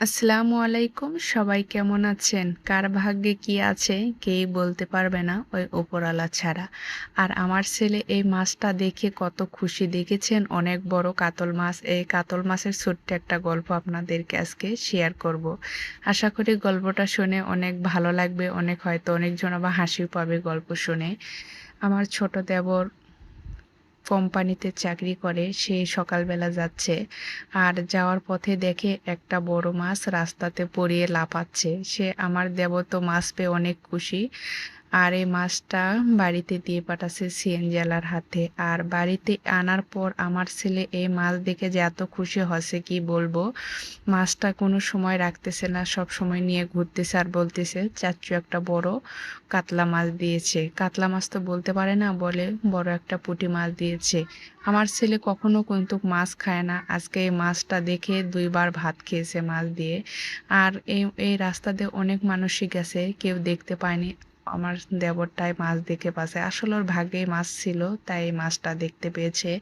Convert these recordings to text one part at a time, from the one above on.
আসসালামু আলাইকুম, সবাই কেমন আছেন? কার ভাগ্যে কি আছে, কেই বলতে পারবে না ওই ওপরওয়ালা ছাড়া। আর আমার ছেলে এই মাছটা দেখে কত খুশি দেখেছেন, অনেক বড় কাতল মাছ। এই কাতল মাছের ছোট্ট একটা গল্প আপনাদেরকে আজকে শেয়ার করব। আশা করি গল্পটা শুনে অনেক ভালো লাগবে, অনেক হয়তো অনেকজন আবার হাসিও পাবে গল্প শুনে। আমার ছোট দেবর কোম্পানিতে চাকরি করে, সে সকালবেলা যাচ্ছে আর যাওয়ার পথে দেখে একটা বড় মাছ রাস্তাতে পড়িয়ে লাফাচ্ছে। সে আমার দেবত মাছ পেয়ে অনেক খুশি। আর এই মাছটা বাড়িতে দিয়ে পাঠাচ্ছে সিএনজেলার হাতে। আর বাড়িতে আনার পর আমার ছেলে এই মাছ দেখে যে এত খুশি হচ্ছে কি বলব? মাছটা কোনো সময় রাখতেছে না, সব সময় নিয়ে ঘুরতেছে আর বলতেছে, চাচু একটা বড় কাতলা মাছ দিয়েছে। কাতলা মাছ তো বলতে পারে না, বলে বড় একটা পুঁটি মাছ দিয়েছে। আমার ছেলে কখনো কিন্তু মাছ খায় না। আজকে এই মাছটা দেখে দুইবার ভাত খেয়েছে মাছ দিয়ে। আর এই এই রাস্তা দিয়ে অনেক মানুষই গেছে, কেউ দেখতে পায়নি। আমার দেবরটাই মাছ দেখে পাশে আসলে ওর ভাগ্যে মাছ ছিল, তাই মাছটা দেখতে পেয়েছে।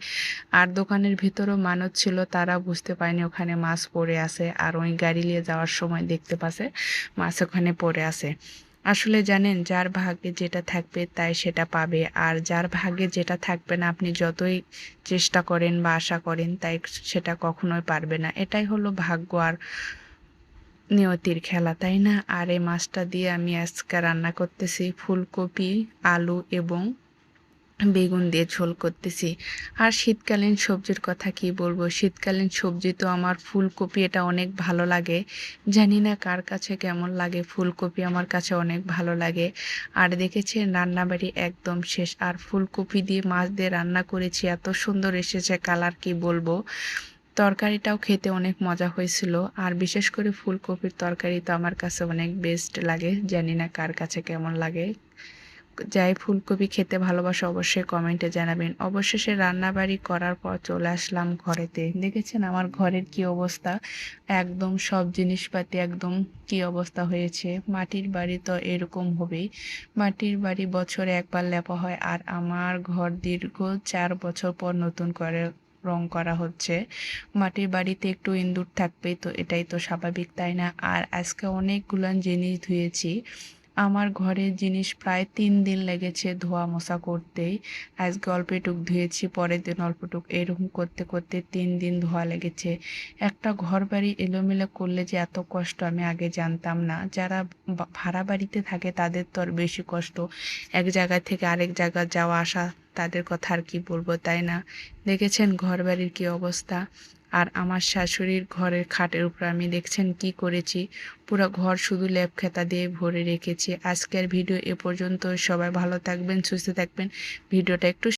আর দোকানের ভিতরেও মানুষ ছিল, তারা বুঝতে পারেনি ওখানে মাছ পড়ে আছে। আর ওই গাড়ি নিয়ে যাওয়ার সময় দেখতে পাচ্ছে, মাছ ওখানে পড়ে আছে। আসলে জানেন, যার ভাগ্যে যেটা থাকবে, তাই সেটা পাবে। আর যার ভাগ্যে যেটা থাকবে না, আপনি যতই চেষ্টা করেন বা আশা করেন, তাই সেটা কখনোই পারবে না। এটাই হলো ভাগ্য। আর নিয়তির খেলা, তাই না? আর এই মাছটা দিয়ে আমি আজকে রান্না করতেছি ফুলকপি, আলু এবং বেগুন দিয়ে ঝোল করতেছি। আর শীতকালীন সবজির কথা কি বলব? শীতকালীন সবজি তো আমার ফুলকপি, এটা অনেক ভালো লাগে। জানি না কার কাছে কেমন লাগে, ফুলকপি আমার কাছে অনেক ভালো লাগে। আর দেখেছি রান্নাবাড়ি একদম শেষ। আর ফুলকপি দিয়ে মাছ দিয়ে রান্না করেছি, এত সুন্দর এসেছে কালার কি বলব? তরকারিটাও খেতে অনেক মজা হয়েছিল। আর বিশেষ করে ফুলকপির তরকারি তো আমার কাছে অনেক বেস্ট লাগে। জানি না কার কাছে কেমন লাগে। যাই ফুলকপি খেতে ভালোবাসে অবশ্যই কমেন্টে জানাবেন। অবশেষে রান্নাবাড়ি করার পর চলে আসলাম ঘরেতে। দেখেছেন আমার ঘরের কি অবস্থা? একদম সব জিনিসপাতি একদম কি অবস্থা হয়েছে? মাটির বাড়ি তো এরকম হবেই। মাটির বাড়ি বছরে একবার লেপা হয়। আর আমার ঘর দীর্ঘ চার বছর পর নতুন করে রং করা হচ্ছে। মাটির বাড়িতে একটু ইন্দুর থাকবে, তো এটাই তো স্বাভাবিক, তাই না? আর আজকে অনেকগুলান জিনিস ধুয়েছি। আমার ঘরের জিনিস প্রায় তিন দিন লেগেছে ধোয়া মশা করতেই। আজকে অল্পটুক ধুয়েছি, পরের দিন অল্পটুক এরকম করতে করতে তিন দিন ধোয়া লেগেছে। একটা ঘর বাড়ি এলোমেলো করলে যে এত কষ্ট আমি আগে জানতাম না। যারা ভাড়া বাড়িতে থাকে তাদের তো আর বেশি কষ্ট। এক জায়গা থেকে আরেক জায়গা যাওয়া আসা তাদের কথা আর কি বলব, তাই না? দেখেছেন ঘর বাড়ির কী অবস্থা? আর আমার শাশুড়ির ঘরের খাটের উপর আমি দেখছেন কি করেছি। পুরো ঘর শুধু ল্যাব খেতা দিয়ে ভরে রেখেছি। আজকের ভিডিও এ পর্যন্ত। সবাই ভালো থাকবেন, সুস্থ থাকবেন। ভিডিওটা একটু